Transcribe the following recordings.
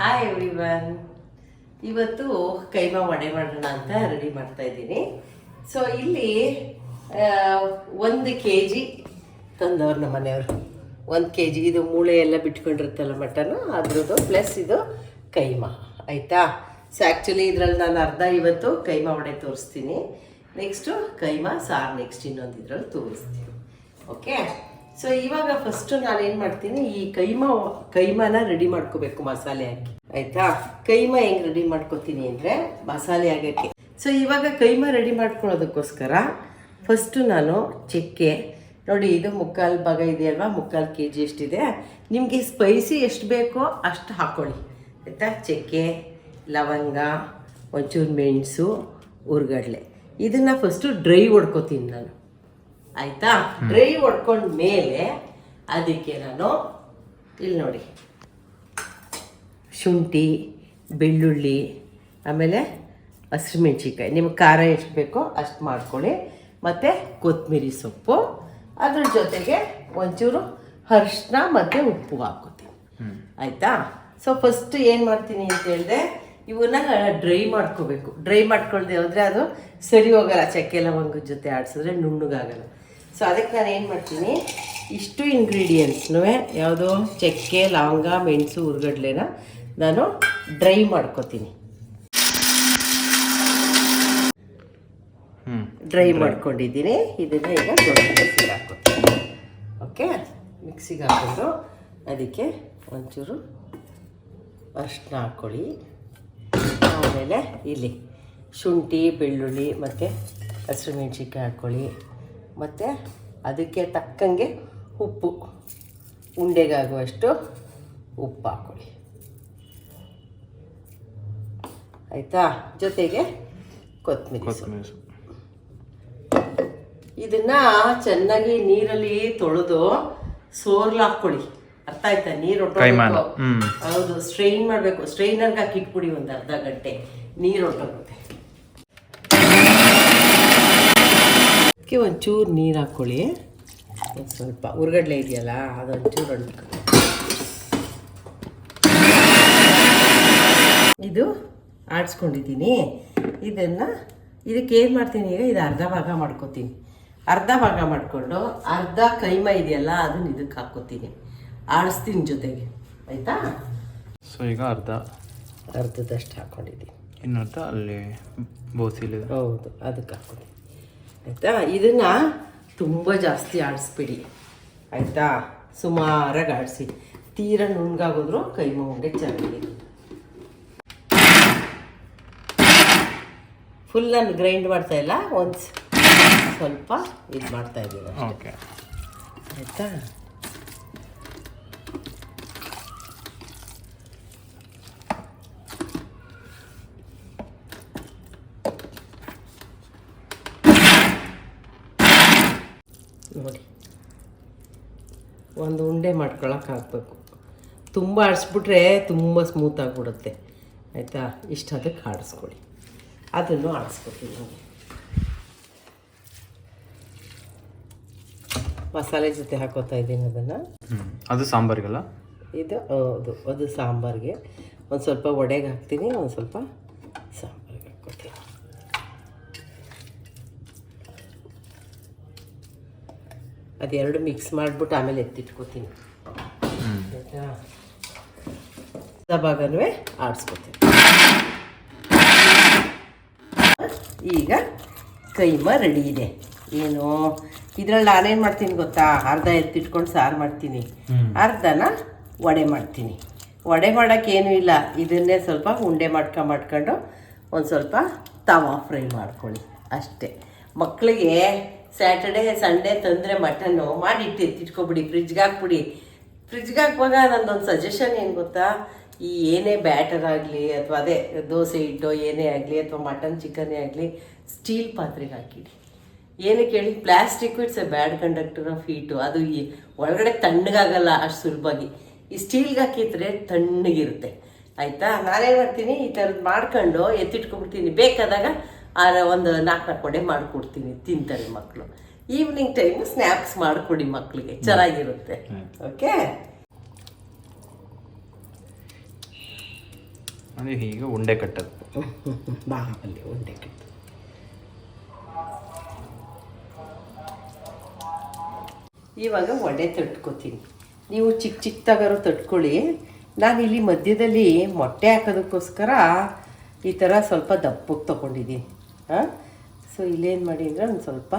Hi everyone ಇವತ್ತು ಕೈಮಾ ವಡೆ ಮಾಡೋಣ ಅಂತ ರೆಡಿ ಮಾಡ್ತಾ ಇದ್ದೀನಿ. ಸೊ ಇಲ್ಲಿ ಒಂದು ಕೆ ಜಿ ತಂದವ್ರು ನಮ್ಮ ಮನೆಯವರು. ಒಂದು ಕೆ ಜಿ ಇದು ಮೂಳೆ ಎಲ್ಲ ಬಿಟ್ಕೊಂಡಿರುತ್ತಲ್ಲ ಮಟನ್, ಅದ್ರದ್ದು ಪ್ಲಸ್ ಇದು ಕೈಮಾ. ಆಯಿತಾ? ಸೊ ಆ್ಯಕ್ಚುಲಿ ಇದರಲ್ಲಿ ನಾನು ಅರ್ಧ ಇವತ್ತು ಕೈಮಾ ವಡೆ ತೋರಿಸ್ತೀನಿ. ನೆಕ್ಸ್ಟು ಕೈಮಾ ಸಾರು ನೆಕ್ಸ್ಟ್ ಇನ್ನೊಂದು ಇದರಲ್ಲಿ ತೋರಿಸ್ತೀನಿ. ಓಕೆ ಸೊ ಇವಾಗ ಫಸ್ಟ್ ನಾನು ಏನು ಮಾಡ್ತೀನಿ, ಈ ಕೈಮಾ, ಕೈಮಾನ ರೆಡಿ ಮಾಡ್ಕೋಬೇಕು ಮಸಾಲೆ ಹಾಕಿ. ಆಯ್ತಾ? ಕೈಮಾ ಹೆಂಗ್ ರೆಡಿ ಮಾಡ್ಕೋತೀನಿ ಅಂದರೆ ಮಸಾಲೆ ಆಗೋಕ್ಕೆ ಸೊ ಇವಾಗ ಕೈಮಾ ರೆಡಿ ಮಾಡ್ಕೊಳ್ಳೋದಕ್ಕೋಸ್ಕರ ಫಸ್ಟು ನಾನು ಚಕ್ಕೆ, ನೋಡಿ ಇದು ಮುಕ್ಕಾಲು ಭಾಗ ಇದೆಯಲ್ವಾ ಮುಕ್ಕಾಲು ಕೆ ಜಿ ಎಷ್ಟಿದೆ? ನಿಮಗೆ ಸ್ಪೈಸಿ ಎಷ್ಟು ಬೇಕೋ ಅಷ್ಟು ಹಾಕ್ಕೊಳ್ಳಿ ಆಯಿತಾ? ಚಕ್ಕೆ, ಲವಂಗ, ಒಂಚೂರು ಮೆಣಸು, ಉರ್ಗಡ್ಲೆ. ಇದನ್ನು ಫಸ್ಟು ಡ್ರೈ ಹೊಡ್ಕೋತೀನಿ ನಾನು. ಆಯ್ತಾ? ಡ್ರೈ ಹೊಡ್ಕೊಂಡ ಮೇಲೆ ಅದಕ್ಕೆ ನಾನು ಇಲ್ಲಿ ನೋಡಿ ಶುಂಠಿ ಬೆಳ್ಳುಳ್ಳಿ ಆಮೇಲೆ ಹಸಿಮೆಣ್ಸಿನ್ಕಾಯಿ. ನಿಮ್ಗೆ ಖಾರ ಎಷ್ಟು ಬೇಕೋ ಅಷ್ಟು ಮಾಡ್ಕೊಳ್ಳಿ. ಮತ್ತು ಕೊತ್ತಂಬರಿ ಸೊಪ್ಪು. ಅದ್ರ ಜೊತೆಗೆ ಒಂಚೂರು ಅರಿಶಿನ ಮತ್ತು ಉಪ್ಪು ಹಾಕೋತೀನಿ ಆಯಿತಾ? ಸೊ ಫಸ್ಟ್ ಏನು ಮಾಡ್ತೀನಿ ಅಂತ ಹೇಳಿದೆ ಇವನ್ನ ಡ್ರೈ ಮಾಡ್ಕೋಬೇಕು. ಡ್ರೈ ಮಾಡ್ಕೊಳ್ದೆ ಹೋದರೆ ಅದು ಸರಿ ಹೋಗಲ್ಲ. ಚಕ್ಕೆ ಲವಂಗದ ಜೊತೆ ಆಡಿಸಿದ್ರೆ ನುಣ್ಣಗಾಗಲ್ಲ. ಸೊ ಅದಕ್ಕೆ ನಾನು ಏನು ಮಾಡ್ತೀನಿ? ಇಷ್ಟು ಇಂಗ್ರೀಡಿಯೆಂಟ್ಸ್ನೂ ಯಾವುದೋ ಚಕ್ಕೆ ಲವಂಗ ಮೆಣಸು ಉರ್ಗಡ್ಲೆನ ನಾನು ಡ್ರೈ ಮಾಡ್ಕೋತೀನಿ. ಡ್ರೈ ಮಾಡ್ಕೊಂಡಿದ್ದೀನಿ. ಇದನ್ನು ಈಗ ದೊಡ್ಡ ಮಿಕ್ಸಿಗೆ ಹಾಕೋತೀನಿ. ಓಕೆ ಮಿಕ್ಸಿಗೆ ಹಾಕೊಂಡು ಅದಕ್ಕೆ ಒಂಚೂರು ಅರಿಶಿನ ಹಾಕ್ಕೊಳ್ಳಿ ಆಮೇಲೆ ಇಲ್ಲಿ. ಶುಂಠಿ ಬೆಳ್ಳುಳ್ಳಿ ಮತ್ತು ಹಸಿರು ಮೆಣಸಿನ್ಕಾಯಿ ಹಾಕ್ಕೊಳ್ಳಿ ಮತ್ತು ಅದಕ್ಕೆ ತಕ್ಕಂಗೆ ಉಪ್ಪು. ಉಂಡೆಗಾಗುವಷ್ಟು ಉಪ್ಪು ಹಾಕ್ಕೊಳ್ಳಿ ಆಯಿತಾ? ಜೊತೆಗೆ ಕೊತ್ತಂಬರಿ ಇದನ್ನು ಚೆನ್ನಾಗಿ ನೀರಲ್ಲಿ ತೊಳೆದು ಸೋರ್ಲಾಕ್ಕೊಳ್ಳಿ ಅರ್ಥ ಆಯ್ತಾ? ನೀರು ಕೈಮಾನ, ಹೌದು ಸ್ಟ್ರೈನ್ ಮಾಡಬೇಕು. ಸ್ಟ್ರೈನರ್ಗೆ ಹಾಕಿ ಇಟ್ಬಿಡಿ ಒಂದು ಅರ್ಧ ಗಂಟೆ. ನೀರು ಹೊಟ್ಟೋಗುತ್ತೆ ಅದಕ್ಕೆ ಒಂಚೂರು ನೀರು ಹಾಕ್ಕೊಳ್ಳಿ ಒಂದ್ ಸ್ವಲ್ಪ. ಉರ್ಗಡ್ಲೆ ಇದೆಯಲ್ಲ ಅದೊಂಚೂರು ಅಂಟ್ಕೊಳ್ಳಿ ಇದು ಆಡಿಸ್ಕೊಂಡಿದ್ದೀನಿ. ಇದನ್ನು ಇದಕ್ಕೆ ಏನು ಮಾಡ್ತೀನಿ ಈಗ? ಇದು ಅರ್ಧ ಭಾಗ ಮಾಡ್ಕೋತೀನಿ. ಅರ್ಧ ಭಾಗ ಮಾಡಿಕೊಂಡು ಅರ್ಧ ಕೈಮ ಇದೆಯಲ್ಲ ಅದನ್ನ ಇದಕ್ಕೆ ಹಾಕ್ಕೋತೀನಿ. ಆಡಿಸ್ತೀನಿ ಜೊತೆಗೆ. ಆಯಿತಾ? ಸೊ ಈಗ ಅರ್ಧ. ಅರ್ಧದಷ್ಟು ಹಾಕ್ಕೊಂಡಿದ್ದೀನಿ ಇನ್ನರ್ಧ ಅಲ್ಲಿ ಬೋಸಿಲಿದೆ. ಹೌದು ಅದಕ್ಕೆ ಹಾಕೊಂಡಿ ಆಯಿತಾ? ಇದನ್ನು ತುಂಬ ಜಾಸ್ತಿ ಆಡಿಸ್ಬಿಡಿ. ಆಯಿತಾ? ಸುಮಾರಾಗಿ ಆಡಿಸಿ. ತೀರ ನುಣ್ಗಾಗೋದ್ರು ಕೈ ಉಂಡೆ ಚೆನ್ನಾಗಿ ಫುಲ್ ನಾನು ಗ್ರೈಂಡ್ ಮಾಡ್ತಾ ಇಲ್ಲ ಒಂದು ಸ್ವಲ್ಪ ಇದು ಮಾಡ್ತಾ ಇದ್ದೀನಿ ಓಕೆ ಆಯಿತಾ? ನೋಡಿ ಒಂದು ಉಂಡೆ ಮಾಡ್ಕೊಳಕ್ಕೆ ಹಾಕ್ಬೇಕು ತುಂಬ ಆಡಿಸ್ಬಿಟ್ರೆ ತುಂಬ ಸ್ಮೂತ್ ಆಗಿಬಿಡುತ್ತೆ. ಆಯಿತಾ? ಇಷ್ಟು ಅದಕ್ಕೆ ಆಡಿಸ್ಕೊಳ್ಳಿ. ಅದನ್ನು ಆಡಿಸ್ಕೊತೀವಿ ನಾವು. ಮಸಾಲೆ ಜೊತೆ ಹಾಕೋತಾ ಇದ್ದೀನಿ ಅದನ್ನು. ಅದು ಸಾಂಬಾರಿಗಲ್ಲ? ಇದು ಹೌದು. ಅದು ಸಾಂಬಾರಿಗೆ. ಒಂದು ಸ್ವಲ್ಪ ಒಡೆಗೆ ಹಾಕ್ತೀನಿ ಒಂದು ಸ್ವಲ್ಪ ಸಾಂಬಾರಿಗೆ ಹಾಕ್ಕೊತೀನಿ ಅದೆರಡು ಮಿಕ್ಸ್ ಮಾಡಿಬಿಟ್ಟು ಆಮೇಲೆ ಎತ್ತಿಟ್ಕೋತೀನಿ. ಆಯ್ತಾ? ಭಾಗನೂ ಆಡಿಸ್ಕೊತೀನಿ. ಈಗ ಕೈಮ ರೆಡಿ ಇದೆ. ಏನು? ಇದ್ರಲ್ಲಿ ನಾನೇನು ಮಾಡ್ತೀನಿ ಗೊತ್ತಾ? ಅರ್ಧ ಎತ್ತಿಟ್ಕೊಂಡು ಸಾರು ಮಾಡ್ತೀನಿ. ಅರ್ಧನ ವಡೆ ಮಾಡ್ತೀನಿ. ವಡೆ ಮಾಡೋಕ್ಕೇನೂ ಇಲ್ಲ. ಇದನ್ನೇ ಸ್ವಲ್ಪ ಉಂಡೆ ಮಾಡ್ಕೊಂಡು ಮಾಡ್ಕೊಂಡು ಒಂದು ಸ್ವಲ್ಪ ತವಾ ಫ್ರೈ ಮಾಡ್ಕೊಳ್ಳಿ. ಅಷ್ಟೇ. ಮಕ್ಕಳಿಗೆ ಸ್ಯಾಟರ್ಡೆ ಸಂಡೇ ತಂದರೆ ಮಟನ್ನು ಮಾಡಿಟ್ಟು ಎತ್ತಿಟ್ಕೊಬಿಡಿ ಫ್ರಿಜ್ಗೆ ಹಾಕ್ಬಿಡಿ. ಫ್ರಿಜ್ಗೆ ಹಾಕುವಾಗ ನಂದೊಂದು ಸಜೆಷನ್ ಏನು ಗೊತ್ತಾ? ಈ ಏನೇ ಬ್ಯಾಟರ್ ಆಗಲಿ ಅಥವಾ ಅದೇ ದೋಸೆ ಹಿಟ್ಟು ಏನೇ ಆಗಲಿ ಅಥವಾ ಮಟನ್ ಚಿಕನ್ನೇ ಆಗಲಿ ಸ್ಟೀಲ್ ಪಾತ್ರೆಗೆ ಹಾಕಿಡಿ. ಏನಕ್ಕೆ ಹೇಳಿ plastic it's a bad conductor of heat ಅದು ಈ ಒಳಗಡೆ ತಣ್ಣಗಾಗಲ್ಲ ಅಷ್ಟು ಸುಲಭವಾಗಿ ಈ ಸ್ಟೀಲ್ಗೆ ಹಾಕಿದ್ರೆ ತಣ್ಣಗಿರುತ್ತೆ. ಆಯಿತಾ? ನಾನೇನು ಮಾಡ್ತೀನಿ? ಈ ಥರದ್ದು ಮಾಡ್ಕೊಂಡು ಎತ್ತಿಟ್ಕೊಬಿಡ್ತೀನಿ. ಬೇಕಾದಾಗ ಆ ಒಂದು ನಾಲ್ಕು ನಾಲ್ಕು ವಡೆ ಮಾಡಿಕೊಡ್ತೀನಿ ತಿಂತಾರೆ ಮಕ್ಕಳು ಈವ್ನಿಂಗ್ ಟೈಮ್ ಸ್ನ್ಯಾಕ್ಸ್ ಮಾಡಿಕೊಡಿ ಮಕ್ಕಳಿಗೆ ಚೆನ್ನಾಗಿರುತ್ತೆ. ಓಕೆ ಈಗ ಹೀಗೆ ಉಂಡೆ ಕಟ್ಟದು. ಅಲ್ಲಿ ಉಂಡೆ ಕಟ್ಟು. ಇವಾಗ ವಡೆ ತಟ್ಕೋತೀನಿ. ನೀವು ಚಿಕ್ಕ ಚಿಕ್ಕದಾಗಾರು ತಟ್ಕೊಳ್ಳಿ. ನಾನು ಇಲ್ಲಿ ಮಧ್ಯದಲ್ಲಿ ಮೊಟ್ಟೆ ಹಾಕೋದಕ್ಕೋಸ್ಕರ ಈ ಥರ ಸ್ವಲ್ಪ ದಪ್ಪಕ್ಕೆ ತೊಗೊಂಡಿದ್ದೀನಿ. ಹಾಂ? ಸೊ ಇಲ್ಲೇನು ಮಾಡಿ ಅಂದರೆ ಒಂದು ಸ್ವಲ್ಪ.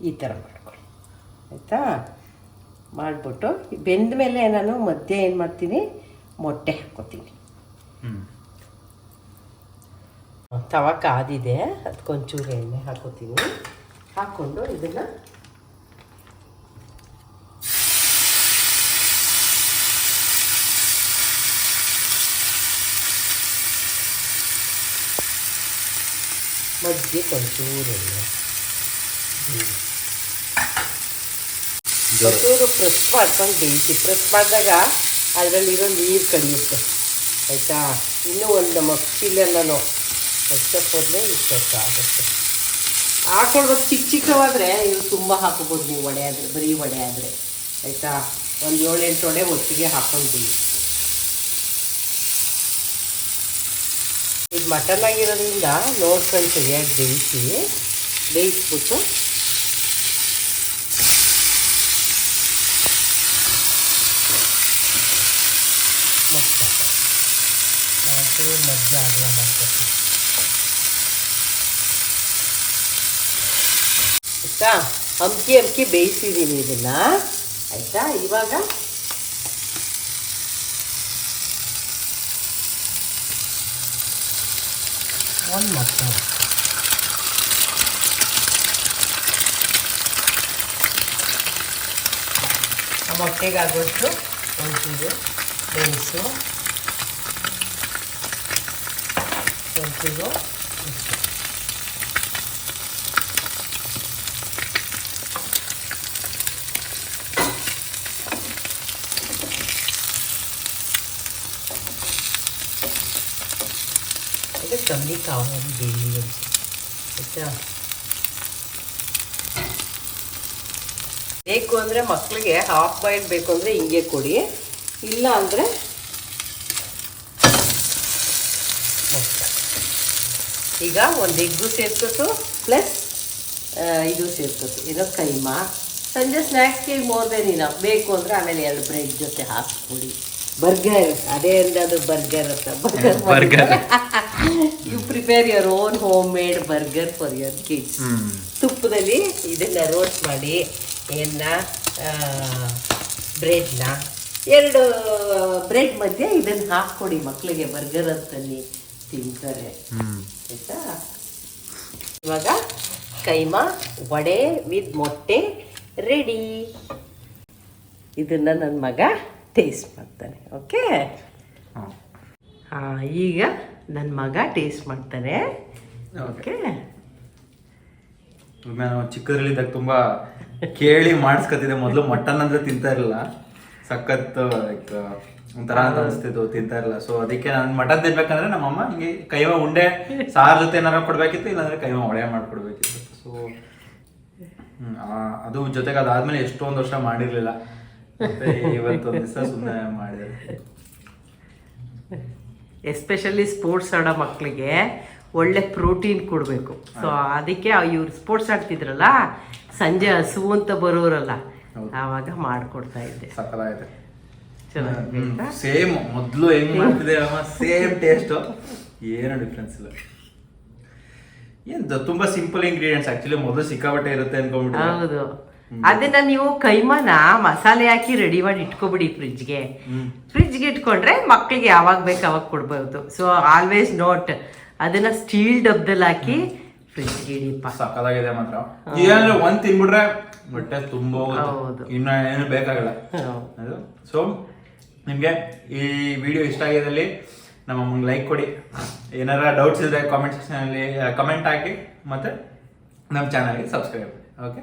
ಈ ಥರ ಮಾಡ್ಕೊಳ್ಳಿ. ಆಯಿತಾ? ಮಾಡಿಬಿಟ್ಟು ಬೆಂದ ಮೇಲೆ ನಾನು ಮಧ್ಯೆ ಏನು ಮಾಡ್ತೀನಿ? ಮೊಟ್ಟೆ ಹಾಕ್ಕೋತೀನಿ. ತವ ಕಾದಿದೆ ಅದಕ್ಕೊಂಚೂರು ಎಣ್ಣೆ ಹಾಕೋತೀನಿ ಹಾಕ್ಕೊಂಡು ಇದನ್ನು ಮಜ್ಜಿಗೆ ಹ್ಮ್. ಒಂಚೂರು ಪ್ರೆಸ್ ಮಾಡ್ಕೊಂಡು ಬೇಯಿಸಿ. ಪ್ರೆಸ್ ಮಾಡಿದಾಗ ಅದರಲ್ಲಿರೋ ನೀರು ಕಡಿಯುತ್ತೆ. ಆಯಿತಾ? ಇನ್ನೂ ಒಂದು ಮಕ್ಚಿಲ್ಲ ನಾನು ಹೋದ್ರೆ ಇಷ್ಟು ಆಗುತ್ತೆ ಹಾಕೊಳ್ಬೇಕು. ಚಿಕ್ಕ ಚಿಕ್ಕವಾದರೆ ಇದು ತುಂಬ ಹಾಕೋಬೋದು. ನೀವು ವಡೆ ಆದರೆ ಬರೀ ವಡೆ ಆದರೆ. ಆಯಿತಾ? ಒಂದು ಏಳೆಂಟು ವಡೆ ಒಟ್ಟಿಗೆ ಹಾಕೊಂಡು ಇದು ಮಟನ್ ಆಗಿರೋದ್ರಿಂದ ನೋಡ್ಕೊಂಡು ಸರಿಯಾಗಿ ಬೇಯಿಸಿ, ಬೇಯಿಸ್ಬಿಟ್ಟು ಮತ್ತು ಮಾಡ್ಕೊತೀನಿ ಆಯ್ತಾ? ಅಮ್ಕಿ ಅಮ್ಕಿ ಬೇಯಿಸಿದ್ದೀನಿ ಇದನ್ನ. ಆಯ್ತಾ? ಇವಾಗ 선 맞죠? 먹게 가고있어 원수도 원수 원수도 원수 ಇದು ಕಮ್ಮಿ ಕಾವಾಗಿ ಬೇಯಿ ಆಯಿತಾ ಬೇಕು ಅಂದರೆ ಮಕ್ಕಳಿಗೆ ಹಾಫ್ ಬಾಯ್ಲ್ ಬೇಕು ಅಂದರೆ ಹಿಂಗೆ ಕೊಡಿ. ಇಲ್ಲ ಅಂದರೆ ಈಗ ಒಂದು ಎಗ್ಗು ಸೇರ್ಕೊತು ಪ್ಲಸ್ ಇದು ಸೇರ್ಕೊತು ಏನೋ ಕೈಮಾ. ಸಂಜೆ ಸ್ನ್ಯಾಕ್ಸ್ಗೆ ಮೋರ್ ದೆನ್ ಇನ ಬೇಕು ಅಂದರೆ ಆಮೇಲೆ ಎರಡು ಬ್ರೆಡ್ ಜೊತೆ ಹಾಕ್ಕೊಡಿ. ಬರ್ಗರ್ ಅದೇ ಅಂದ್ರೆ ಅದು ಬರ್ಗರ್ ಅಂತ burger. You prepare your own home made burger for your kids ತುಪ್ಪದಲ್ಲಿ ಇದನ್ನ ರೋಸ್ಟ್ ಮಾಡಿ ಎನ್ನ ಬ್ರೆಡ್ನ ಎರಡು ಬ್ರೆಡ್ ಮಧ್ಯೆ ಇದನ್ನ ಹಾಕ್ಕೊಡಿ ಮಕ್ಕಳಿಗೆ ಬರ್ಗರ್ ಅಂತಲ್ಲಿ ತಿಂತಾರೆ. ಆಯ್ತಾ? ಇವಾಗ ಕೈಮಾ ವಡೆ ವಿತ್ ಮೊಟ್ಟೆ ರೆಡಿ ಇದನ್ನ ನನ್ನ ಮಗ ಟೇಸ್ಟ್ ಮಾಡ್ತಾನೆ ಓಕೆ ಹಾಂ. ಈಗ ನನ್ನ ಮಗ ಟೇಸ್ಟ್ ಮಾಡ್ತಾನೆ ಓಕೆ ನಾನು ಚಿಕ್ಕದ್ರಲ್ಲಿದ್ದಾಗ ತುಂಬ ಕೇಳಿ ಮಾಡಿಸ್ಕೊತಿದ್ದೆ. ಮೊದಲು ಮಟನ್ ಅಂದ್ರೆ ತಿಂತಾ ಇರಲಿಲ್ಲ. ಸಖತ್ ಲೈಕ್ ಒಂಥರ ಅಂತ ಅನಿಸ್ತಿತ್ತು ತಿಂತಾ ಇರಲಿಲ್ಲ. ಸೊ ಅದಕ್ಕೆ ನಾನು ಮಟನ್ ತಿನ್ಬೇಕಂದ್ರೆ ನಮ್ಮಮ್ಮ ಹಿಂಗೆ ಕೈವ ಉಂಡೆ ಸಾರ್ ಜೊತೆ ಏನಾರ ಕೊಡ್ಬೇಕಿತ್ತು ಇಲ್ಲಾಂದ್ರೆ ಕೈವ ಒಡೆ ಮಾಡ್ಕೊಡ್ಬೇಕಿತ್ತು. ಸೊ ಅದು ಜೊತೆಗೆ ಅದಾದ್ಮೇಲೆ ಎಷ್ಟೊಂದು ವರ್ಷ ಮಾಡಿರ್ಲಿಲ್ಲ. ಮತ್ತೆ ಇವತ್ತೊಂದು ದಿವಸ ಸುಮ್ಮನೆ ಮಾಡಿದೆ. ಎಸ್ಪೆಷಲಿ ಸ್ಪೋರ್ಟ್ಸ್ ಆಡೋ ಮಕ್ಕಳಿಗೆ ಒಳ್ಳೆ ಪ್ರೋಟೀನ್ ಕೊಡಬೇಕು. ಸೊ ಅದಕ್ಕೆ ಇವ್ರು ಸ್ಪೋರ್ಟ್ಸ್ ಆಡ್ತಿದ್ರಲ್ಲ ಸಂಜೆ ಹಸು ಅಂತ ಬರೋರಲ್ಲ ಆವಾಗ ಮಾಡ್ಕೊಡ್ತಾ ಇದ್ದೆ. ಸೇಮ್ ಮೊದಲು ಹೆಂಗ್ ಮಾಡ್ತಿದೆ ಸೇಮ್ ಟೇಸ್ಟ್ ಏನು ಡಿಫ್ರೆನ್ಸ್ ಇಲ್ಲ. ಏನ್ ತುಂಬಾ ಸಿಂಪಲ್ ಇಂಗ್ರೀಡಿಯೆಂಟ್ಸ್ ಆಕ್ಚುಲಿ ಮೊದಲು ಸಿಕ್ಕಾಪಟ್ಟೆ ಇರುತ್ತೆ ಅನ್ಕೊಂಡ್ಬಿಟ್ಟು ಅದನ್ನ ನೀವು ಕೈಮಾನ ಮಸಾಲೆ ಹಾಕಿ ರೆಡಿ ಮಾಡಿ ಇಟ್ಕೊಬಿಡಿ ಫ್ರಿಜ್ಗೆ ಫ್ರಿಜ್ಗೆ ಇಟ್ಕೊಂಡ್ರೆ ಮಕ್ಕಳಿಗೆ ಯಾವಾಗ ಬೇಕು ಅವಾಗ ಕೊಡ್ಬಹುದು ಸೊ ಆಲ್ವೇಸ್ ನೋಟ್ ಅದನ್ನ ಸ್ಟೀಲ್ ಡಬ್ದಲ್ಲಿ ಹಾಕಿ ಫ್ರಿಜ್ಗೆ ಇಡಿಪ್ಪ. ಸಕ್ಕದಾಗಿದೆ ಮಾತ್ರ. ಏನಂದ್ರೆ ಒಂದ್ ತಿನ್ಬಿಟ್ರೆ ಬಟ್ಟೆ ತುಂಬ ಹೌದು. ಇನ್ನ ಏನು ಬೇಕಾಗಲ್ಲ. ಸೊ ನಿಮಗೆ ಈ ವಿಡಿಯೋ ಇಷ್ಟ ಆಗಿದಲ್ಲಿ ನಮ್ಮ ಅಮ್ಮಂಗೆ ಲೈಕ್ ಕೊಡಿ. ಏನಾರ ಡೌಟ್ಸ್ ಇದ್ರೆ ಕಾಮೆಂಟ್ ಸೆಕ್ಷನಲ್ಲಿ ಕಮೆಂಟ್ ಹಾಕಿ ಮತ್ತೆ ನಮ್ಮ ಚಾನಲ್ಗೆ subscribe okay